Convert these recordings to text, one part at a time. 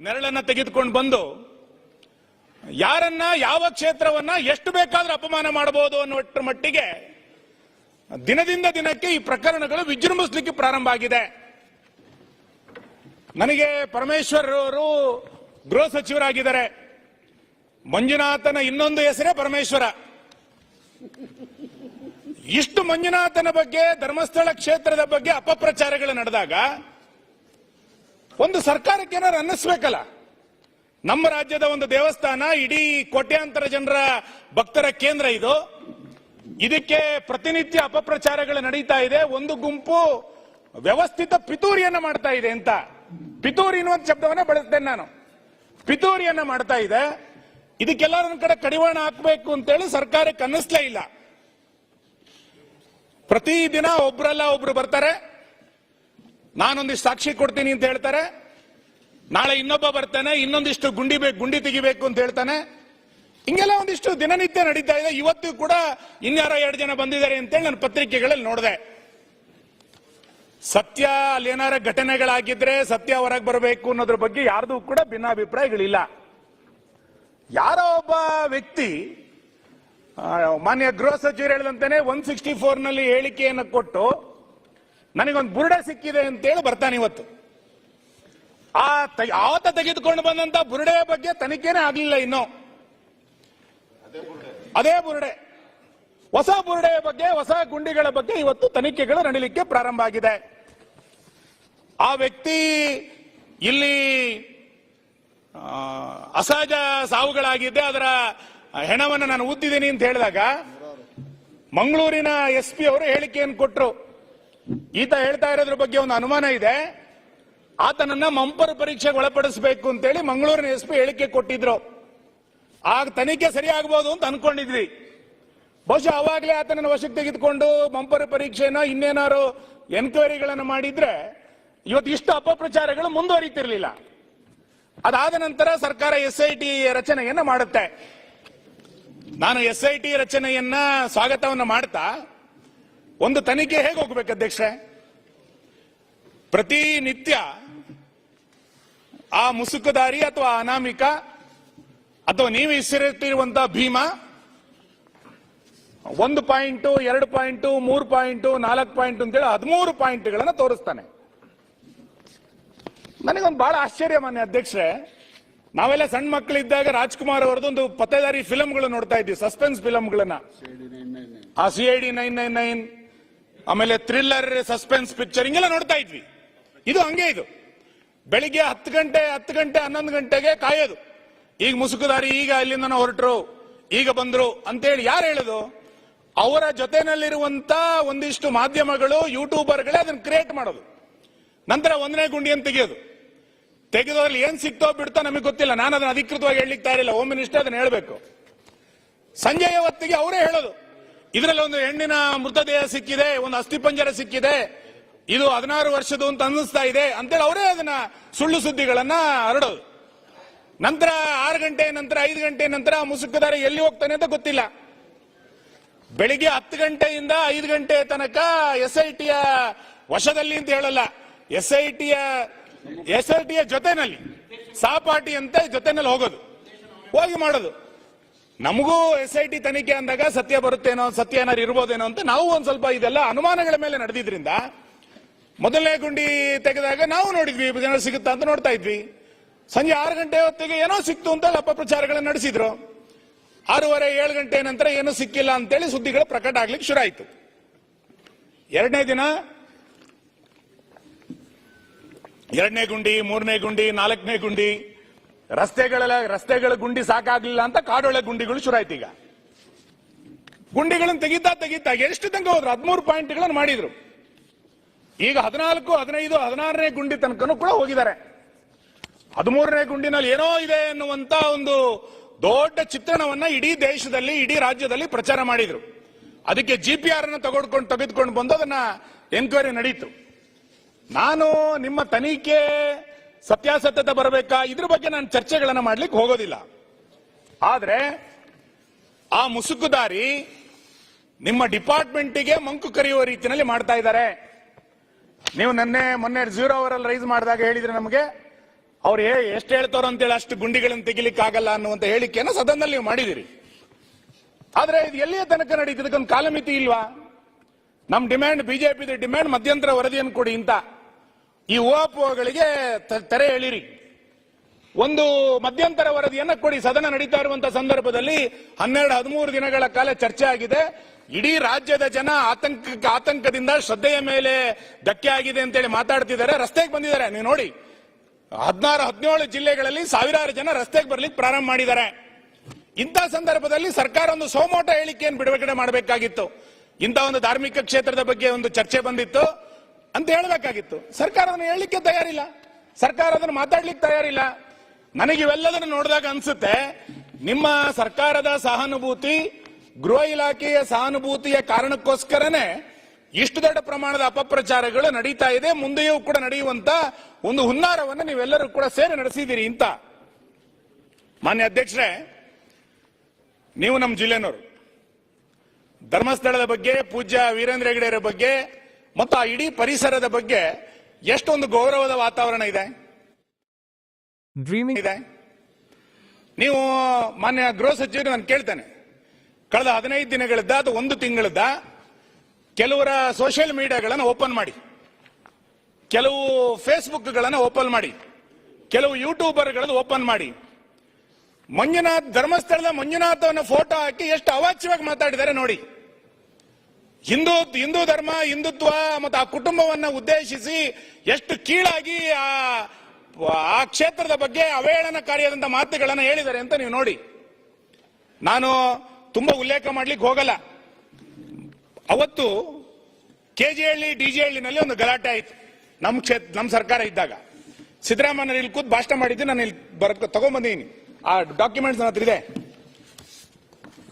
ನೆರಳನ್ನ ತೆಗೆದುಕೊಂಡು ಬಂದು, ಯಾರನ್ನ ಯಾವ ಕ್ಷೇತ್ರವನ್ನ ಎಷ್ಟು ಬೇಕಾದ್ರೂ ಅಪಮಾನ ಮಾಡಬಹುದು ಅನ್ನೋ ಮಟ್ಟಿಗೆ ದಿನದಿಂದ ದಿನಕ್ಕೆ ಈ ಪ್ರಕರಣಗಳು ವಿಜೃಂಭಿಸಲಿಕ್ಕೆ ಪ್ರಾರಂಭ ಆಗಿದೆ. ನನಗೆ ಪರಮೇಶ್ವರ್ ಅವರು ಗೃಹ ಸಚಿವರಾಗಿದ್ದಾರೆ. ಮಂಜುನಾಥನ ಇನ್ನೊಂದು ಹೆಸರೇ ಪರಮೇಶ್ವರ. ಇಷ್ಟು ಮಂಜುನಾಥನ ಬಗ್ಗೆ ಧರ್ಮಸ್ಥಳ ಕ್ಷೇತ್ರದ ಬಗ್ಗೆ ಅಪಪ್ರಚಾರಗಳು ನಡೆದಾಗ ಒಂದು ಸರ್ಕಾರಕ್ಕೆ ಏನಾದ್ರು ಅನ್ನಿಸ್ಬೇಕಲ್ಲ? ನಮ್ಮ ರಾಜ್ಯದ ಒಂದು ದೇವಸ್ಥಾನ, ಇಡೀ ಕೋಟ್ಯಾಂತರ ಜನರ ಭಕ್ತರ ಕೇಂದ್ರ ಇದು. ಇದಕ್ಕೆ ಪ್ರತಿನಿತ್ಯ ಅಪಪ್ರಚಾರಗಳು ನಡೀತಾ ಇದೆ. ಒಂದು ಗುಂಪು ವ್ಯವಸ್ಥಿತ ಪಿತೂರಿಯನ್ನ ಮಾಡ್ತಾ ಇದೆ ಅಂತ. ಪಿತೂರಿ ಅನ್ನುವಂತ ಶಬ್ದವನ್ನ ಬಳಸ್ತೇನೆ ನಾನು. ಪಿತೂರಿಯನ್ನ ಮಾಡ್ತಾ ಇದೆ. ಇದಕ್ಕೆಲ್ಲ ಒಂದ್ ಕಡೆ ಕಡಿವಾಣ ಹಾಕಬೇಕು ಅಂತೇಳಿ ಸರ್ಕಾರಕ್ಕೆ ಅನ್ನಿಸ್ಲೇ ಇಲ್ಲ. ಪ್ರತಿ ದಿನ ಒಬ್ರಲ್ಲ ಒಬ್ರು ಬರ್ತಾರೆ. ನಾನೊಂದಿಷ್ಟು ಸಾಕ್ಷಿ ಕೊಡ್ತೀನಿ ಅಂತ ಹೇಳ್ತಾರೆ. ನಾಳೆ ಇನ್ನೊಬ್ಬ ಬರ್ತಾನೆ, ಇನ್ನೊಂದಿಷ್ಟು ಗುಂಡಿ ಬೇಕು ಗುಂಡಿ ತೆಗಿಬೇಕು ಅಂತ ಹೇಳ್ತಾನೆ. ಹಿಂಗೆಲ್ಲ ಒಂದಿಷ್ಟು ದಿನನಿತ್ಯ ನಡೀತಾ ಇದೆ. ಇವತ್ತು ಕೂಡ ಇನ್ಯಾರ ಎರಡು ಜನ ಬಂದಿದ್ದಾರೆ ಅಂತೇಳಿ ನಾನು ಪತ್ರಿಕೆಗಳಲ್ಲಿ ನೋಡಿದೆ. ಸತ್ಯ ಅಲ್ಲಿ ಏನಾರ ಘಟನೆಗಳಾಗಿದ್ರೆ ಸತ್ಯ ಹೊರಗೆ ಬರಬೇಕು ಅನ್ನೋದ್ರ ಬಗ್ಗೆ ಯಾರ್ದು ಕೂಡ ಭಿನ್ನಾಭಿಪ್ರಾಯಗಳಿಲ್ಲ. ಯಾರೋ ಒಬ್ಬ ವ್ಯಕ್ತಿ ಮಾನ್ಯ ಗೃಹ ಸಚಿವರು ಹೇಳಿದಂತಾನೆ ಒನ್ ಸಿಕ್ಸ್ಟಿ ಫೋರ್ನಲ್ಲಿ ಹೇಳಿಕೆಯನ್ನು ಕೊಟ್ಟು ನನಗೊಂದು ಬುರುಡೆ ಸಿಕ್ಕಿದೆ ಅಂತೇಳಿ ಬರ್ತಾನೆ ಇವತ್ತು. ಆ ಆತ ತೆಗೆದುಕೊಂಡು ಬಂದಂತ ಬುರುಡೆ ಬಗ್ಗೆ ತನಿಖೆನೇ ಆಗ್ಲಿಲ್ಲ ಇನ್ನು. ಅದೇ ಬುರುಡೆ. ಹೊಸ ಬುರುಡೆಯ ಬಗ್ಗೆ, ಹೊಸ ಗುಂಡಿಗಳ ಬಗ್ಗೆ ಇವತ್ತು ತನಿಖೆಗಳು ನಡೀಲಿಕ್ಕೆ ಪ್ರಾರಂಭ ಆಗಿದೆ. ಆ ವ್ಯಕ್ತಿ ಇಲ್ಲಿ ಅಸಹಜ ಸಾವುಗಳಾಗಿದ್ದೆ, ಅದರ ಹೆಣವನ್ನು ನಾನು ಊದಿದ್ದೀನಿ ಅಂತ ಹೇಳಿದಾಗ, ಮಂಗಳೂರಿನ ಎಸ್ ಪಿ ಅವರು ಹೇಳಿಕೆಯನ್ನು ಕೊಟ್ಟರು ಈತ ಹೇಳ್ತಾ ಇರೋದ್ರ ಬಗ್ಗೆ ಒಂದು ಅನುಮಾನ ಇದೆ. ಆತನನ್ನ ಮಂಪರ್ ಪರೀಕ್ಷೆಗೆ ಒಳಪಡಿಸಬೇಕು ಅಂತೇಳಿ ಮಂಗಳೂರಿನ ಎಸ್ ಪಿ ಹೇಳಿಕೆ ಕೊಟ್ಟಿದ್ರು. ಆಗ ತನಿಖೆ ಸರಿ ಆಗ್ಬೋದು ಅಂತ ಅನ್ಕೊಂಡಿದ್ವಿ. ಬಹುಶಃ ಅವಾಗಲೇ ಆತನನ್ನು ವಶಕ್ಕೆ ತೆಗೆದುಕೊಂಡು ಮಂಪರ್ ಪರೀಕ್ಷೆನ ಇನ್ನೇನಾರು ಎನ್ಕ್ವೈರಿಗಳನ್ನು ಮಾಡಿದ್ರೆ ಇವತ್ತು ಇಷ್ಟು ಅಪಪ್ರಚಾರಗಳು ಮುಂದುವರಿತಿರ್ಲಿಲ್ಲ. ಅದಾದ ನಂತರ ಸರ್ಕಾರ ಎಸ್ ಐ ಟಿ ರಚನೆಯನ್ನ ಮಾಡುತ್ತೆ. ನಾನು ಎಸ್ ಐ ಟಿ ರಚನೆಯನ್ನ ಸ್ವಾಗತವನ್ನು ಮಾಡ್ತಾ ಒಂದು ತನಿಖೆ ಹೇಗೆ ಹೋಗ್ಬೇಕು ಅಧ್ಯಕ್ಷೆ ಪ್ರತಿನಿತ್ಯ ಆ ಮುಸುಕುದಾರಿ ಅಥವಾ ಅನಾಮಿಕ ಅಥವಾ ನೀವು ಹೆಸರಿಟ್ಟಿರುವಂತಹ ಭೀಮಾ ಒಂದು ಪಾಯಿಂಟು, ಎರಡು ಪಾಯಿಂಟು, ಮೂರು ಪಾಯಿಂಟು, ನಾಲ್ಕು ಪಾಯಿಂಟ್ ಅಂತೇಳಿ ಹದಿಮೂರು ಪಾಯಿಂಟ್ಗಳನ್ನ ತೋರಿಸ್ತಾನೆ. ನನಗೊಂದು ಬಹಳ ಆಶ್ಚರ್ಯ ಮಾನ್ಯ ಅಧ್ಯಕ್ಷರೇ, ನಾವೆಲ್ಲ ಸಣ್ಣ ಮಕ್ಕಳಿದ್ದಾಗ ರಾಜ್ಕುಮಾರ್ ಅವರದೊಂದು ಪತ್ತೆದಾರಿ ಫಿಲಂಗಳು ನೋಡ್ತಾ ಇದ್ವಿ, ಸಸ್ಪೆನ್ಸ್ ಫಿಲಂಗಳನ್ನ. ಆ C I D nine nine nine ಆಮೇಲೆ ಥ್ರಿಲ್ಲರ್, ಸಸ್ಪೆನ್ಸ್, ಪಿಕ್ಚರ್, ಹಿಂಗೆಲ್ಲ ನೋಡ್ತಾ ಇದ್ವಿ. ಇದು ಹಂಗೆ ಇದು. ಬೆಳಿಗ್ಗೆ ಹತ್ತು ಗಂಟೆ ಹತ್ತು ಗಂಟೆ, ಹನ್ನೊಂದು ಗಂಟೆಗೆ ಕಾಯೋದು. ಈಗ ಮುಸುಕುದಾರಿ, ಈಗ ಇಲ್ಲಿಂದ ಹೊರಟರು, ಈಗ ಬಂದ್ರು ಅಂತೇಳಿ ಯಾರು ಹೇಳೋದು? ಅವರ ಜೊತೆನಲ್ಲಿರುವಂತ ಒಂದಿಷ್ಟು ಮಾಧ್ಯಮಗಳು, ಯೂಟ್ಯೂಬರ್ಗಳೇ ಅದನ್ನ ಕ್ರಿಯೇಟ್ ಮಾಡೋದು. ನಂತರ ಒಂದನೇ ಗುಂಡಿಯನ್ನು ತೆಗೆಯೋದು. ತೆಗೆದೋದ್ರಲ್ಲಿ ಏನ್ ಸಿಕ್ತೋ ಬಿಡ್ತೋ ನಮಗೆ ಗೊತ್ತಿಲ್ಲ. ನಾನು ಅದನ್ನ ಅಧಿಕೃತವಾಗಿ ಹೇಳಲಿಕ್ಕೆ ತಯಾರಿಲ್ಲ. ಹೋಮ್ ಮಿನಿಸ್ಟರ್ ಅದನ್ನ ಹೇಳಬೇಕು. ಸಂಜೆಯ ಹೊತ್ತಿಗೆ ಅವರೇ ಹೇಳೋದು. ಇದರಲ್ಲಿ ಒಂದು ಹೆಣ್ಣಿನ ಮೃತದೇಹ ಸಿಕ್ಕಿದೆ, ಒಂದು ಅಸ್ಥಿಪಂಜರ ಸಿಕ್ಕಿದೆ. ಇದು ಹದಿನಾರು ವರ್ಷದ ಅಂತ ಅನ್ನಿಸ್ತಾ ಇದೆ. ಅಂತೇಳಿ ಅವರೇ ಅದನ್ನ ಸುಳ್ಳು ಸುದ್ದಿಗಳನ್ನ ಹರಡೋದು. ನಂತರ ಆರು ಗಂಟೆ ನಂತರ, ಐದು ಗಂಟೆ ನಂತರ ಮುಸುಕುದಾರ ಎಲ್ಲಿ ಹೋಗ್ತಾನೆ ಅಂತ ಗೊತ್ತಿಲ್ಲ. ಬೆಳಿಗ್ಗೆ ಹತ್ತು ಗಂಟೆಯಿಂದ ಐದು ಗಂಟೆ ತನಕ ಎಸ್ ಐ ಟಿಯ ವಶದಲ್ಲಿ ಅಂತ ಹೇಳಲ್ಲ. ಎಸ್ ಐ ಟಿಯ ಎಸ್ ಐ ಟಿಯ ಜೊತೆನಲ್ಲಿ, ಸಹಪಾಠಿ ಅಂತ ಜೊತೆನಲ್ಲಿ ಹೋಗೋದು. ಹೋಗಿ ಮಾಡೋದು. ನಮಗೂ ಎಸ್ ಐ ಟಿ ತನಿಖೆ ಅಂದಾಗ ಸತ್ಯ ಬರುತ್ತೇನೋ, ಸತ್ಯ ಏನಾರು ಇರ್ಬೋದೇನೋ ಅಂತ ನಾವು ಒಂದ್ ಸ್ವಲ್ಪ ಇದೆಲ್ಲ ಅನುಮಾನಗಳ ಮೇಲೆ ನಡೆದಿದ್ರಿಂದ ಮೊದಲನೇ ಗುಂಡಿ ತೆಗೆದಾಗ ನಾವು ನೋಡಿದ್ವಿ ಜನರು ಸಿಗುತ್ತಾ ಅಂತ ನೋಡ್ತಾ ಇದ್ವಿ. ಸಂಜೆ ಆರು ಗಂಟೆ ಹೊತ್ತಿಗೆ ಏನೋ ಸಿಕ್ತು ಅಂತ ಅಪಪ್ರಚಾರಗಳನ್ನು ನಡೆಸಿದ್ರು. ಆರೂವರೆ, ಏಳು ಗಂಟೆ ನಂತರ ಏನೂ ಸಿಕ್ಕಿಲ್ಲ ಅಂತೇಳಿ ಸುದ್ದಿಗಳು ಪ್ರಕಟ ಆಗ್ಲಿಕ್ಕೆ ಶುರು ಆಯ್ತು. ಎರಡನೇ ದಿನ ಎರಡನೇ ಗುಂಡಿ, ಮೂರನೇ ಗುಂಡಿ, ನಾಲ್ಕನೇ ಗುಂಡಿ ರಸ್ತೆಗಳ ರಸ್ತೆಗಳ ಗುಂಡಿ ಸಾಕಾಗ್ಲಿಲ್ಲ ಅಂತ ಕಾಡೊಳೆ ಗುಂಡಿಗಳು ಶುರು ಆಯ್ತು ಈಗ. ಗುಂಡಿಗಳನ್ನು ತೆಗಿತಾ ತೆಗಿತಾ ಎಷ್ಟು ತನಕ ಹೋದ್ರು? ಹದಿಮೂರು ಪಾಯಿಂಟ್ಗಳನ್ನು ಮಾಡಿದ್ರು. ಈಗ ಹದಿನಾಲ್ಕು, ಹದಿನೈದು, ಹದಿನಾರನೇ ಗುಂಡಿ ತನಕನೂ ಕೂಡ ಹೋಗಿದ್ದಾರೆ. ಹದಿಮೂರನೇ ಗುಂಡಿನಲ್ಲಿ ಏನೋ ಇದೆ ಎನ್ನುವಂತ ಒಂದು ದೊಡ್ಡ ಚಿತ್ರಣವನ್ನ ಇಡೀ ದೇಶದಲ್ಲಿ, ಇಡೀ ರಾಜ್ಯದಲ್ಲಿ ಪ್ರಚಾರ ಮಾಡಿದ್ರು. ಅದಕ್ಕೆ ಜಿ ಪಿ ಆರ್ ಅನ್ನು ತಗೊಂಡ್ಕೊಂಡು ತೆಗೆದುಕೊಂಡು ಬಂದು ಅದನ್ನ ಎನ್ಕ್ವೈರಿ ನಡೀತು. ನಾನು ನಿಮ್ಮ ತನಿಖೆ ಸತ್ಯಾಸತ್ಯತೆ ಬರಬೇಕಾ? ಇದ್ರ ಬಗ್ಗೆ ನಾನು ಚರ್ಚೆಗಳನ್ನು ಮಾಡ್ಲಿಕ್ಕೆ ಹೋಗೋದಿಲ್ಲ. ಆದ್ರೆ ಆ ಮುಸುಕುದಾರಿ ನಿಮ್ಮ ಡಿಪಾರ್ಟ್ಮೆಂಟಿಗೆ ಮಂಕು ಕರೆಯುವ ರೀತಿಯಲ್ಲಿ ಮಾಡ್ತಾ ಇದ್ದಾರೆ. ನೀವು ನನ್ನೆ, ಮೊನ್ನೆ ಜೀರೋ ಅವರಲ್ಲಿ ರೈಸ್ ಮಾಡಿದಾಗ ಹೇಳಿದ್ರೆ ನಮಗೆ, ಅವ್ರು ಎಷ್ಟು ಹೇಳ್ತಾರೋ ಅಂತೇಳಿ ಅಷ್ಟು ಗುಂಡಿಗಳನ್ನು ತೆಗಿಲಿಕ್ಕೆ ಆಗಲ್ಲ ಅನ್ನುವಂತ ಹೇಳಿಕೆಯನ್ನು ಸದನದಲ್ಲಿ ನೀವು ಮಾಡಿದಿರಿ ಆದ್ರೆ ಇದು ಎಲ್ಲಿಯ ತನಕ ನಡೀತು ಇದಕ್ಕೊಂದು ಕಾಲಮಿತಿ ಇಲ್ವಾ? ನಮ್ಮ ಡಿಮ್ಯಾಂಡ್ ಬಿಜೆಪಿ ಡಿಮ್ಯಾಂಡ್ ಮಧ್ಯಂತರ ವರದಿಯನ್ನು ಕೊಡಿ ಅಂತ. ಈ ಓಪೋಗಳಿಗೆ ತೆರೆ ಎಳಿರಿ. ಒಂದು ಮಧ್ಯಂತರ ವರದಿಯನ್ನು ಕೊಡಿ. ಸದನ ನಡೀತಾ ಇರುವಂತಹ ಸಂದರ್ಭದಲ್ಲಿ ಹನ್ನೆರಡು, ಹದಿಮೂರು ದಿನಗಳ ಕಾಲ ಚರ್ಚೆ ಆಗಿದೆ. ಇಡೀ ರಾಜ್ಯದ ಜನ ಆತಂಕ, ಆತಂಕದಿಂದ ಶ್ರದ್ಧೆಯ ಮೇಲೆ ಧಕ್ಕೆ ಆಗಿದೆ ಅಂತೇಳಿ ಮಾತಾಡ್ತಿದ್ದಾರೆ. ರಸ್ತೆಗೆ ಬಂದಿದ್ದಾರೆ. ನೀವು ನೋಡಿ, ಹದಿನಾರು, ಹದಿನೇಳು ಜಿಲ್ಲೆಗಳಲ್ಲಿ ಸಾವಿರಾರು ಜನ ರಸ್ತೆಗೆ ಬರ್ಲಿಕ್ಕೆ ಪ್ರಾರಂಭ ಮಾಡಿದ್ದಾರೆ. ಇಂಥ ಸಂದರ್ಭದಲ್ಲಿ ಸರ್ಕಾರ ಒಂದು ಸೋಮೋಟ ಹೇಳಿಕೆಯನ್ನು ಬಿಡುಗಡೆ ಮಾಡಬೇಕಾಗಿತ್ತು. ಇಂಥ ಒಂದು ಧಾರ್ಮಿಕ ಕ್ಷೇತ್ರದ ಬಗ್ಗೆ ಒಂದು ಚರ್ಚೆ ಬಂದಿತ್ತು. ಅಂತ ಹೇಳಬೇಕಾಗಿತ್ತು. ಸರ್ಕಾರ ಅದನ್ನು ಹೇಳಲಿಕ್ಕೆ ತಯಾರಿಲ್ಲ. ಸರ್ಕಾರ ಅದನ್ನು ಮಾತಾಡ್ಲಿಕ್ಕೆ ತಯಾರಿಲ್ಲ. ನನಗೆ ಇವೆಲ್ಲದನ್ನು ನೋಡಿದಾಗ ಅನ್ಸುತ್ತೆ, ನಿಮ್ಮ ಸರ್ಕಾರದ ಸಹಾನುಭೂತಿ, ಗೃಹ ಇಲಾಖೆಯ ಸಹಾನುಭೂತಿಯ ಕಾರಣಕ್ಕೋಸ್ಕರನೇ ಇಷ್ಟು ದೊಡ್ಡ ಪ್ರಮಾಣದ ಅಪಪ್ರಚಾರಗಳು ನಡೀತಾ ಇದೆ. ಮುಂದೆಯೂ ಕೂಡ ನಡೆಯುವಂತ ಒಂದು ಹುನ್ನಾರವನ್ನು ನೀವೆಲ್ಲರೂ ಕೂಡ ಸೇರಿ ನಡೆಸಿದ್ದೀರಿ ಅಂತ. ಮಾನ್ಯ ಅಧ್ಯಕ್ಷರೇ, ನೀವು ನಮ್ಮ ಜಿಲ್ಲೆನವರು. ಧರ್ಮಸ್ಥಳದ ಬಗ್ಗೆ, ಪೂಜ್ಯ ವೀರೇಂದ್ರ ಹೆಗಡೆಯವರ ಬಗ್ಗೆ ಮತ್ತು ಆ ಇಡೀ ಪರಿಸರದ ಬಗ್ಗೆ ಎಷ್ಟೊಂದು ಗೌರವದ ವಾತಾವರಣ ಇದೆ? ಡ್ರೀಮಿಂಗ್ ಇದೆ. ನೀವು ಮಾನ್ಯ ಗೃಹ ಸಚಿವರು ನಾನು ಕೇಳ್ತೇನೆ. ಕಳೆದ ಹದಿನೈದು ದಿನಗಳಿದ್ದ ಅಥವಾ ಒಂದು ತಿಂಗಳಿದ್ದ ಕೆಲವರ ಸೋಷಿಯಲ್ ಮೀಡಿಯಾಗಳನ್ನು ಓಪನ್ ಮಾಡಿ. ಕೆಲವು ಫೇಸ್ಬುಕ್ಗಳನ್ನು ಓಪನ್ ಮಾಡಿ. ಕೆಲವು ಯೂಟ್ಯೂಬರ್ಗಳನ್ನು ಓಪನ್ ಮಾಡಿ. ಮಂಜುನಾಥ್ ಧರ್ಮಸ್ಥಳದ ಮಂಜುನಾಥವನ್ನ ಫೋಟೋ ಹಾಕಿ ಎಷ್ಟು ಅವಾಚ್ಯವಾಗಿ ಮಾತಾಡಿದ್ದಾರೆ ನೋಡಿ. ಹಿಂದೂ ಹಿಂದೂ ಧರ್ಮ, ಹಿಂದುತ್ವ ಮತ್ತು ಆ ಕುಟುಂಬವನ್ನ ಉದ್ದೇಶಿಸಿ ಎಷ್ಟು ಕೀಳಾಗಿ ಆ ಆ ಕ್ಷೇತ್ರದ ಬಗ್ಗೆ ಅವೇಳನಕಾರಿಯಾದಂತ ಮಾತುಗಳನ್ನು ಹೇಳಿದ್ದಾರೆ ಅಂತ ನೀವು ನೋಡಿ. ನಾನು ತುಂಬಾ ಉಲ್ಲೇಖ ಮಾಡ್ಲಿಕ್ಕೆ ಹೋಗಲ್ಲ. ಅವತ್ತು K G Halli D G ಹಳ್ಳಿನಲ್ಲಿ ಒಂದು ಗಲಾಟೆ ಆಯ್ತು. ನಮ್ಮ ಕ್ಷೇತ್ರ ನಮ್ಮ ಸರ್ಕಾರ ಇದ್ದಾಗ. ಸಿದ್ದರಾಮಯ್ಯ ಇಲ್ಲಿ ಕೂತ್ ಭಾಷಣ ಮಾಡಿದ್ದು ನಾನು ಇಲ್ಲಿ ಬರ್ ತಗೊಂಡ್ಬಂದಿದ್ದೀನಿ ಆ ಡಾಕ್ಯುಮೆಂಟ್ಸ್ ನನ್ನ ಹತ್ರ ಇದೆ.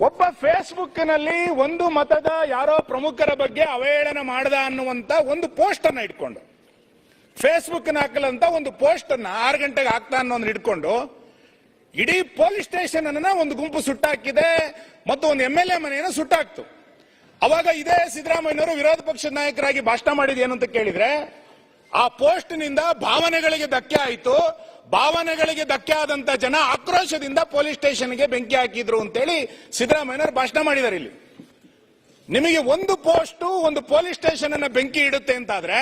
ಒಬ್ಬ ಫೇಸ್ಬುಕ್ನಲ್ಲಿ ಒಂದು ಮತದ ಯಾರೋ ಪ್ರಮುಖರ ಬಗ್ಗೆ ಅವಹೇಳನ ಮಾಡದ ಅನ್ನುವಂತ ಒಂದು ಪೋಸ್ಟ್ ಅನ್ನ ಇಟ್ಕೊಂಡು ಫೇಸ್ಬುಕ್ ಹಾಕಲಂತ ಒಂದು ಪೋಸ್ಟ್ ಅನ್ನ ಆರು ಗಂಟೆಗೆ ಹಾಕ್ತಾ ಅನ್ನೋದನ್ನ ಇಟ್ಕೊಂಡು, ಇಡೀ ಪೊಲೀಸ್ ಸ್ಟೇಷನ್ ಅನ್ನ ಒಂದು ಗುಂಪು ಸುಟ್ಟಾಕಿದೆ ಮತ್ತು ಒಂದು ಎಂ ಎಲ್ ಎ ಮನೆಯನ್ನು ಸುಟ್ಟಾಕ್ತು. ಅವಾಗ ಇದೇ ಸಿದ್ದರಾಮಯ್ಯನವರು ವಿರೋಧ ಪಕ್ಷದ ನಾಯಕರಾಗಿ ಭಾಷಣ ಮಾಡಿದ ಅಂತ ಕೇಳಿದ್ರೆ ಆ ಪೋಸ್ಟ್ನಿಂದ ಭಾವನೆಗಳಿಗೆ ಧಕ್ಕೆ ಆಯಿತು. ಭಾವನೆಗಳಿಗೆ ಧಕ್ಕೆ ಆದಂತ ಜನ ಆಕ್ರೋಶದಿಂದ ಪೊಲೀಸ್ ಸ್ಟೇಷನ್ಗೆ ಬೆಂಕಿ ಹಾಕಿದ್ರು ಅಂತೇಳಿ ಸಿದ್ದರಾಮಯ್ಯನವರು ಭಾಷಣ ಮಾಡಿದ್ದಾರೆ ಇಲ್ಲಿ. ನಿಮಗೆ ಒಂದು ಪೋಸ್ಟ್ ಒಂದು ಪೊಲೀಸ್ ಸ್ಟೇಷನ್ ಅನ್ನ ಬೆಂಕಿ ಇಡುತ್ತೆ ಅಂತಾದ್ರೆ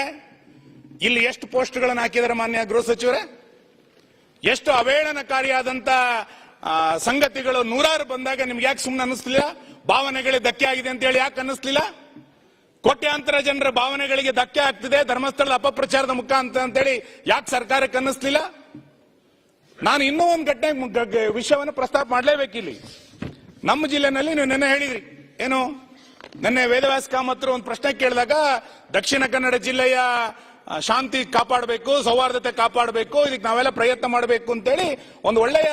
ಇಲ್ಲಿ ಎಷ್ಟು ಪೋಸ್ಟ್ಗಳನ್ನು ಹಾಕಿದ್ದಾರೆ ಮಾನ್ಯ ಗೃಹ ಸಚಿವರೇ? ಎಷ್ಟು ಅವೇಳನಕಾರಿಯಾದಂತ ಸಂಗತಿಗಳು ನೂರಾರು ಬಂದಾಗ ನಿಮ್ಗೆ ಯಾಕೆ ಸುಮ್ಮನೆ ಅನ್ನಿಸ್ಲಿಲ್ಲ? ಭಾವನೆಗಳಿಗೆ ಧಕ್ಕೆ ಆಗಿದೆ ಅಂತ ಹೇಳಿ ಯಾಕೆ ಅನ್ನಿಸ್ಲಿಲ್ಲ? ಕೋಟ್ಯಾಂತರ ಜನರ ಭಾವನೆಗಳಿಗೆ ಧಕ್ಕೆ ಆಗ್ತಿದೆ, ಧರ್ಮಸ್ಥಳದ ಅಪಪ್ರಚಾರದ ಮುಖಾಂತರ ಅಂತೇಳಿ ಯಾಕೆ ಸರ್ಕಾರಕ್ಕೆ ಅನ್ನಿಸ್ಲಿಲ್ಲ? ನಾನು ಇನ್ನೂ ಒಂದು ಘಟನೆ ವಿಷಯವನ್ನು ಪ್ರಸ್ತಾಪ ಮಾಡಲೇಬೇಕಿಲ್ಲಿ ನಮ್ಮ ಜಿಲ್ಲೆನಲ್ಲಿ ನೀವು ನೆನ್ನೆ ಹೇಳಿದ್ರಿ. ಏನು? ನೆನ್ನೆ ವೇದವ್ಯಾಸ ಕಾಮತ್ರ ಒಂದು ಪ್ರಶ್ನೆ ಕೇಳಿದಾಗ, ದಕ್ಷಿಣ ಕನ್ನಡ ಜಿಲ್ಲೆಯ ಶಾಂತಿ ಕಾಪಾಡಬೇಕು, ಸೌಹಾರ್ದತೆ ಕಾಪಾಡಬೇಕು, ಇದಕ್ಕೆ ನಾವೆಲ್ಲ ಪ್ರಯತ್ನ ಮಾಡಬೇಕು ಅಂತೇಳಿ ಒಂದು ಒಳ್ಳೆಯ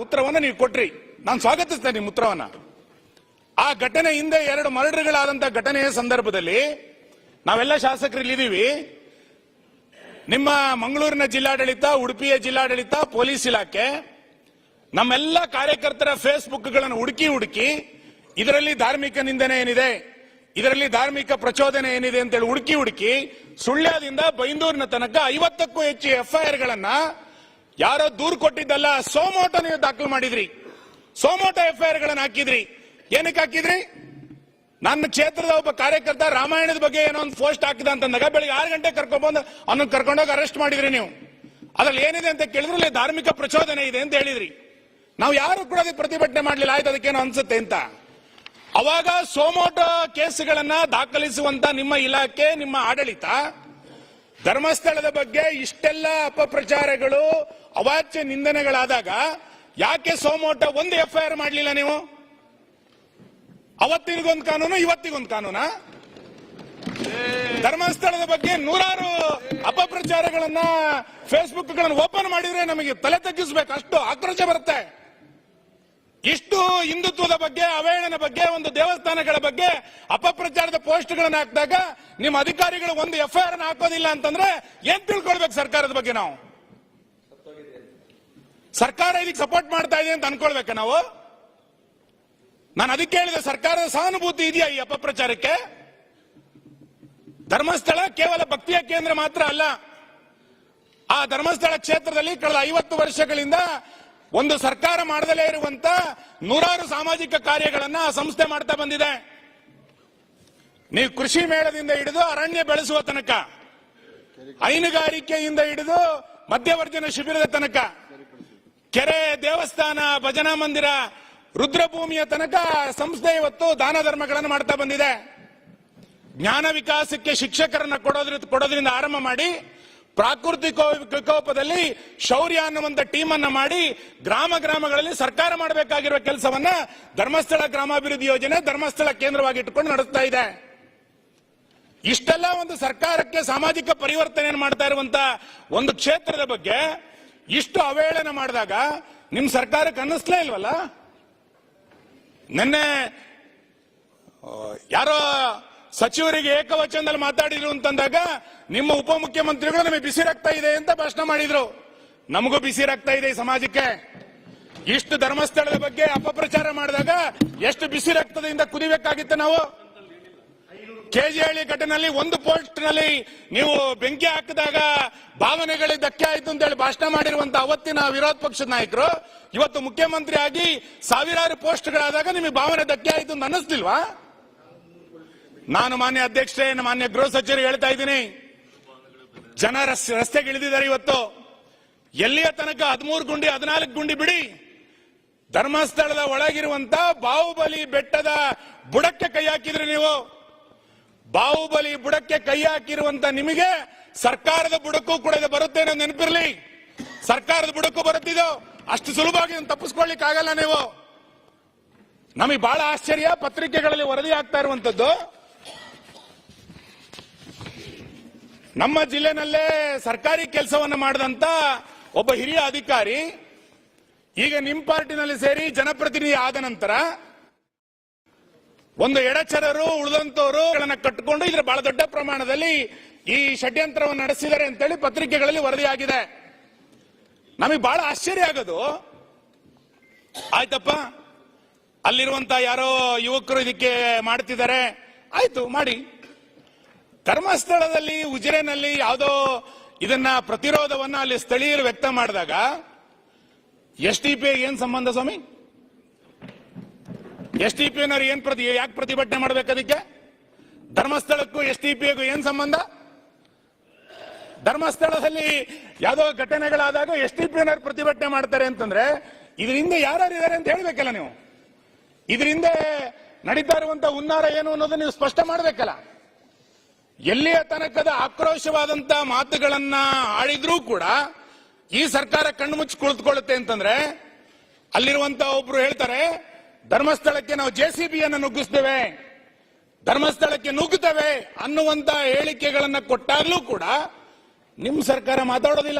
ಉತ್ತರವನ್ನು ನೀವು ಕೊಟ್ರಿ. ನಾನು ಸ್ವಾಗತಿಸ್ತೇನೆ ನಿಮ್ಮ ಉತ್ತರವನ್ನ. ಆ ಘಟನೆ ಹಿಂದೆ ಎರಡು ಮರ್ಡರ್ಗಳಾದಂತಹ ಘಟನೆಯ ಸಂದರ್ಭದಲ್ಲಿ ನಾವೆಲ್ಲ ಶಾಸಕರು ಇಲ್ಲಿದ್ದೀವಿ ನಿಮ್ಮ ಮಂಗಳೂರಿನ ಜಿಲ್ಲಾಡಳಿತ, ಉಡುಪಿಯ ಜಿಲ್ಲಾಡಳಿತ, ಪೊಲೀಸ್ ಇಲಾಖೆ, ನಮ್ಮೆಲ್ಲ ಕಾರ್ಯಕರ್ತರ ಫೇಸ್ಬುಕ್ಗಳನ್ನು ಹುಡುಕಿ ಹುಡುಕಿ ಇದರಲ್ಲಿ ಧಾರ್ಮಿಕ ನಿಂದನೆ ಏನಿದೆ, ಇದರಲ್ಲಿ ಧಾರ್ಮಿಕ ಪ್ರಚೋದನೆ ಏನಿದೆ ಅಂತೇಳಿ ಹುಡುಕಿ ಹುಡುಕಿ ಸುಳ್ಯದಿಂದ ಬೈಂದೂರಿನ ತನಕ ಐವತ್ತಕ್ಕೂ ಹೆಚ್ಚು ಎಫ್ಐಆರ್ ಗಳನ್ನ ಯಾರೋ ದೂರು ಕೊಟ್ಟಿದ್ದಲ್ಲ ಸೋಮೋಟ ನೀವು ದಾಖಲು ಮಾಡಿದ್ರಿ. ಸೋಮೋಟ ಎಫ್ಐಆರ್ ಗಳನ್ನ ಹಾಕಿದ್ರಿ. ಏನಕ್ಕೆ ಹಾಕಿದ್ರಿ? ನನ್ನ ಕ್ಷೇತ್ರದ ಒಬ್ಬ ಕಾರ್ಯಕರ್ತ ರಾಮಾಯಣದ ಬಗ್ಗೆ ಏನೋ ಒಂದು ಪೋಸ್ಟ್ ಹಾಕಿದ ಅಂತಂದಾಗ ಬೆಳಿಗ್ಗೆ ಆರು ಗಂಟೆ ಕರ್ಕೊಂಡ್ಬಂದು ಅವನ ಕರ್ಕೊಂಡೋಗಿ ಅರೆಸ್ಟ್ ಮಾಡಿದ್ರಿ ನೀವು. ಅದ್ರಲ್ಲಿ ಏನಿದೆ ಅಂತ ಕೇಳಿದ್ರು ಇಲ್ಲಿ ಧಾರ್ಮಿಕ ಪ್ರಚೋದನೆ ಇದೆ ಅಂತ ಹೇಳಿದ್ರಿ. ನಾವು ಯಾರು ಕೂಡ ಅದಕ್ಕೆ ಪ್ರತಿಭಟನೆ ಮಾಡಲಿಲ್ಲ, ಆಯ್ತು ಅದಕ್ಕೇನೋ ಅನ್ಸುತ್ತೆ ಅಂತ. ಅವಾಗ ಸೋಮೋಟೋ ಕೇಸುಗಳನ್ನ ದಾಖಲಿಸುವಂತ ನಿಮ್ಮ ಇಲಾಖೆ, ನಿಮ್ಮ ಆಡಳಿತ, ಧರ್ಮಸ್ಥಳದ ಬಗ್ಗೆ ಇಷ್ಟೆಲ್ಲ ಅಪಪ್ರಚಾರಗಳು, ಅವಾಚ್ಯ ನಿಂದನೆಗಳಾದಾಗ ಯಾಕೆ ಸೋಮೋಟ ಒಂದು ಎಫ್ಐಆರ್ ಮಾಡಲಿಲ್ಲ ನೀವು? ಅವತ್ತಿಗೊಂದು ಕಾನೂನು, ಇವತ್ತಿಗೊಂದು ಕಾನೂನ? ಧರ್ಮಸ್ಥಳದ ಬಗ್ಗೆ ನೂರಾರು ಅಪಪ್ರಚಾರಗಳನ್ನ ಫೇಸ್ಬುಕ್ಗಳನ್ನು ಓಪನ್ ಮಾಡಿದ್ರೆ ನಮಗೆ ತಲೆ ತಗ್ಗಿಸಬೇಕು. ಅಷ್ಟು ಆಕ್ರೋಶ ಬರುತ್ತೆ. ಇಷ್ಟು ಹಿಂದುತ್ವದ ಬಗ್ಗೆ ಅವಹೇಳನ ಬಗ್ಗೆ, ಒಂದು ದೇವಸ್ಥಾನಗಳ ಬಗ್ಗೆ ಅಪಪ್ರಚಾರದ ಪೋಸ್ಟ್ ಗಳನ್ನ ಹಾಕಿದಾಗ ನಿಮ್ಮ ಅಧಿಕಾರಿಗಳು ಒಂದು ಎಫ್ಐಆರ್ ಹಾಕೋದಿಲ್ಲ ಅಂತಂದ್ರೆ ಏನ್ ತಿಳ್ಕೊಳ್ಬೇಕು ಸರ್ಕಾರದ ಬಗ್ಗೆ ನಾವು? ಸರ್ಕಾರ ಇದಕ್ಕೆ ಸಪೋರ್ಟ್ ಮಾಡ್ತಾ ಇದೆ ಅಂತ ಅನ್ಕೊಳ್ಬೇಕ ನಾವು? ನಾನು ಅದಕ್ಕೆ ಹೇಳಿದೆ, ಸರ್ಕಾರದ ಸಹಾನುಭೂತಿ ಇದೆಯಾ ಈ ಅಪಪ್ರಚಾರಕ್ಕೆ ಧರ್ಮಸ್ಥಳ ಕೇವಲ ಭಕ್ತಿಯ ಕೇಂದ್ರ ಮಾತ್ರ ಅಲ್ಲ. ಆ ಧರ್ಮಸ್ಥಳ ಕ್ಷೇತ್ರದಲ್ಲಿ ಕಳೆದ ಐವತ್ತು ವರ್ಷಗಳಿಂದ ಒಂದು ಸರ್ಕಾರ ಮಾಡದಲೇ ಇರುವಂತ ನೂರಾರು ಸಾಮಾಜಿಕ ಕಾರ್ಯಗಳನ್ನ ಆ ಸಂಸ್ಥೆ ಮಾಡ್ತಾ ಬಂದಿದೆ. ನೀವು ಕೃಷಿ ಮೇಳದಿಂದ ಹಿಡಿದು ಅರಣ್ಯ ಬೆಳೆಸುವ ತನಕ, ಹೈನುಗಾರಿಕೆಯಿಂದ ಹಿಡಿದು ಮಧ್ಯವರ್ಜನ ಶಿಬಿರದ ತನಕ, ಕೆರೆ ದೇವಸ್ಥಾನ, ಭಜನಾ ಮಂದಿರ ರುದ್ರಭೂಮಿಯ ತನಕ ಸಂಸ್ಥೆ ಇವತ್ತು ದಾನ ಧರ್ಮಗಳನ್ನು ಮಾಡ್ತಾ ಬಂದಿದೆ. ಜ್ಞಾನ ವಿಕಾಸಕ್ಕೆ ಶಿಕ್ಷಕರನ್ನ ಕೊಡೋದ್ರ, ಕೊಡೋದ್ರಿಂದ ಆರಂಭ ಮಾಡಿ, ಪ್ರಾಕೃತಿಕ ವಿಕೋಪದಲ್ಲಿ ಶೌರ್ಯ ಅನ್ನುವಂಥ ಟೀಮ್ ಅನ್ನ ಮಾಡಿ ಗ್ರಾಮ ಗ್ರಾಮಗಳಲ್ಲಿ ಸರ್ಕಾರ ಮಾಡಬೇಕಾಗಿರುವ ಕೆಲಸವನ್ನ ಧರ್ಮಸ್ಥಳ ಗ್ರಾಮಾಭಿವೃದ್ಧಿ ಯೋಜನೆ ಧರ್ಮಸ್ಥಳ ಕೇಂದ್ರವಾಗಿ ಇಟ್ಟುಕೊಂಡು ನಡೆಸ್ತಾ ಇದೆ. ಇಷ್ಟೆಲ್ಲ ಒಂದು ಸರ್ಕಾರಕ್ಕೆ ಸಾಮಾಜಿಕ ಪರಿವರ್ತನೆಯನ್ನು ಮಾಡ್ತಾ ಇರುವಂತ ಒಂದು ಕ್ಷೇತ್ರದ ಬಗ್ಗೆ ಇಷ್ಟು ಅವಹೇಳನ ಮಾಡಿದಾಗ ನಿಮ್ ಸರ್ಕಾರಕ್ಕೆ ಅನ್ನಿಸ್ಲೇ ಇಲ್ವಲ್ಲ? ನಿನ್ನೆ ಯಾರೋ ಸಚಿವರಿಗೆ ಏಕವಚನದಲ್ಲಿ ಮಾತಾಡಿದ್ರು ಅಂತಂದಾಗ ನಿಮ್ಮ ಉಪಮುಖ್ಯಮಂತ್ರಿಗಳು ನಮಗೆ ಬಿಸಿ ರಕ್ತ ಇದೆ ಅಂತ ಭಾಷಣ ಮಾಡಿದ್ರು. ನಮಗೂ ಬಿಸಿ ರಕ್ತ ಇದೆ ಈ ಸಮಾಜಕ್ಕೆ. ಇಷ್ಟು ಧರ್ಮಸ್ಥಳದ ಬಗ್ಗೆ ಅಪಪ್ರಚಾರ ಮಾಡಿದಾಗ ಎಷ್ಟು ಬಿಸಿ ರಕ್ತದಿಂದ ಕುದಿಬೇಕಾಗಿತ್ತು ನಾವು? ಕೆಜಿಹಳ್ಳಿ ಘಟನೆಯಲ್ಲಿ ಒಂದು ಪೋಸ್ಟ್ನಲ್ಲಿ ನೀವು ಬೆಂಕಿ ಹಾಕಿದಾಗ ಭಾವನೆಗಳಿಗೆ ಧಕ್ಕೆ ಆಯ್ತು ಅಂತ ಹೇಳಿ ಭಾಷಣ ಮಾಡಿರುವಂತ ಅವತ್ತಿನ ವಿರೋಧ ಪಕ್ಷದ ನಾಯಕರು, ಇವತ್ತು ಮುಖ್ಯಮಂತ್ರಿ ಆಗಿ ಸಾವಿರಾರು ಪೋಸ್ಟ್ಗಳಾದಾಗ ನಿಮಗೆ ಭಾವನೆ ಧಕ್ಕೆ ಆಯ್ತು ಅಂತ ಅನ್ನಿಸ್ತಿಲ್ವಾ? ನಾನು ಮಾನ್ಯ ಅಧ್ಯಕ್ಷರೇ ಮಾನ್ಯ ಗೃಹ ಸಚಿವರು ಹೇಳ್ತಾ ಇದ್ದೀನಿ. ಜನ ರಸ್- ರಸ್ತೆಗೆ ಇಳಿದಿದ್ದಾರೆ ಇವತ್ತು. ಎಲ್ಲಿಯ ತನಕ ಹದಿಮೂರು ಗುಂಡಿ, ಹದಿನಾಲ್ಕು ಗುಂಡಿ ಬಿಡಿ. ಧರ್ಮಸ್ಥಳದ ಒಳಗಿರುವಂತ ಬಾಹುಬಲಿ ಬೆಟ್ಟದ ಬುಡಕ್ಕೆ ಕೈ ಹಾಕಿದ್ರಿ ನೀವು. ಬಾಹುಬಲಿ ಬುಡಕ್ಕೆ ಕೈ ಹಾಕಿರುವಂತ ನಿಮಗೆ ಸರ್ಕಾರದ ಬುಡಕ್ಕೂ ಕೂಡ ಇದು ಬರುತ್ತೆ ಅನ್ನೋ ನೆನಪಿರ್ಲಿ. ಸರ್ಕಾರದ ಬುಡಕ್ಕೂ ಬರುತ್ತಿದ್ದು ಅಷ್ಟು ಸುಲಭವಾಗಿ ತಪ್ಪಿಸ್ಕೊಳ್ಳಿಕ್ ಆಗಲ್ಲ ನೀವು. ನಮಗೆ ಬಹಳ ಆಶ್ಚರ್ಯ, ಪತ್ರಿಕೆಗಳಲ್ಲಿ ವರದಿ ಆಗ್ತಾ ಇರುವಂತದ್ದು. ನಮ್ಮ ಜಿಲ್ಲೆನಲ್ಲೇ ಸರ್ಕಾರಿ ಕೆಲಸವನ್ನು ಮಾಡಿದಂತ ಒಬ್ಬ ಹಿರಿಯ ಅಧಿಕಾರಿ, ಈಗ ನಿಮ್ ಪಾರ್ಟಿನಲ್ಲಿ ಸೇರಿ ಜನಪ್ರತಿನಿಧಿ ಆದ ನಂತರ ಒಂದು ಎಡಚರರು, ಉಳಿದಂತವರು ಕಟ್ಟಿಕೊಂಡು ಇದ್ರ ಬಹಳ ದೊಡ್ಡ ಪ್ರಮಾಣದಲ್ಲಿ ಈ ಷಡ್ಯಂತ್ರವನ್ನು ನಡೆಸಿದ್ದಾರೆ ಅಂತೇಳಿ ಪತ್ರಿಕೆಗಳಲ್ಲಿ ವರದಿಯಾಗಿದೆ. ನಮಗೆ ಬಹಳ ಆಶ್ಚರ್ಯ ಆಗೋದು. ಆಯ್ತಪ್ಪ. ಅಲ್ಲಿರುವಂತ ಯಾರೋ ಯುವಕರು ಇದಕ್ಕೆ ಮಾಡ್ತಿದ್ದಾರೆ. ಆಯ್ತು, ಮಾಡಿ. ಧರ್ಮಸ್ಥಳದಲ್ಲಿ, ಉಜಿರೆನಲ್ಲಿ ಯಾವುದೋ ಇದನ್ನ ಪ್ರತಿರೋಧವನ್ನ ಅಲ್ಲಿ ಸ್ಥಳೀಯರು ವ್ಯಕ್ತ ಮಾಡಿದಾಗ ಎಸ್ ಟಿ ಪಿ ಏನ್ ಸಂಬಂಧ ಸ್ವಾಮಿ? ಎಸ್ ಟಿ ಪಿ ಏನ್ ಪ್ರತಿ ಯಾಕೆ ಪ್ರತಿಭಟನೆ ಮಾಡ್ಬೇಕು ಅದಕ್ಕೆ? ಧರ್ಮಸ್ಥಳಕ್ಕೂ ಎಸ್ ಟಿ ಪಿಗೂ ಏನ್ ಸಂಬಂಧ? ಧರ್ಮಸ್ಥಳದಲ್ಲಿ ಯಾವುದೋ ಘಟನೆಗಳಾದಾಗ ಎಸ್ ಟಿ ಪಿ ಪ್ರತಿಭಟನೆ ಮಾಡ್ತಾರೆ ಅಂತಂದ್ರೆ, ಇದರಿಂದ ಯಾರ್ಯಾರು ಇದಾರೆ ಅಂತ ಹೇಳ್ಬೇಕಲ್ಲ ನೀವು. ಇದರಿಂದ ನಡೀತಾ ಇರುವಂತ ಹುನ್ನಾರ ಏನು ಅನ್ನೋದು ನೀವು ಸ್ಪಷ್ಟ ಮಾಡ್ಬೇಕಲ್ಲ. ಎಲ್ಲಿಯ ತನಕದ ಆಕ್ರೋಶವಾದಂತ ಮಾತುಗಳನ್ನ ಆಡಿದ್ರೂ ಕೂಡ ಈ ಸರ್ಕಾರ ಕಣ್ಣು ಮುಚ್ಚಿ ಕುಳಿತುಕೊಳ್ಳುತ್ತೆ ಅಂತಂದ್ರೆ, ಅಲ್ಲಿರುವಂತ ಒಬ್ರು ಹೇಳ್ತಾರೆ ಧರ್ಮಸ್ಥಳಕ್ಕೆ ನಾವು ಜೆ ಸಿ ಬಿಯನ್ನು ನುಗ್ಗಿಸ್ತೇವೆ. ಧರ್ಮಸ್ಥಳಕ್ಕೆ ನುಗ್ಗುತ್ತೇವೆ ಅನ್ನುವಂತ ಹೇಳಿಕೆಗಳನ್ನ ಕೊಟ್ಟಾಗ್ಲೂ ಕೂಡ ನಿಮ್ಮ ಸರ್ಕಾರ ಮಾತಾಡೋದಿಲ್ಲ.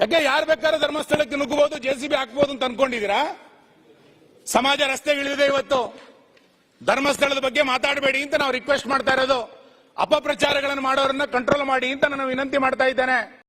ಯಾಕೆ ಯಾರು ಬೇಕಾದ್ರೆ ಧರ್ಮಸ್ಥಳಕ್ಕೆ ನುಗ್ಗಬಹುದು ಜೆ ಸಿ ಬಿ ಹಾಕ್ಬೋದು ಅಂತ ಅನ್ಕೊಂಡಿದೀರಾ ಸಮಾಜ ರಸ್ತೆಗಳಿದೆ ಇವತ್ತು. ಧರ್ಮಸ್ಥಳದ ಬಗ್ಗೆ ಮಾತಾಡಬೇಡಿ ಅಂತ ನಾವು ರಿಕ್ವೆಸ್ಟ್ ಮಾಡ್ತಾ ಇರೋದು. ಅಪಪ್ರಚಾರಗಳನ್ನು ಮಾಡೋರನ್ನ ಕಂಟ್ರೋಲ್ ಮಾಡಿ ಅಂತ ನಾನು ವಿನಂತಿ ಮಾಡ್ತಾ ಇದ್ದೇನೆ.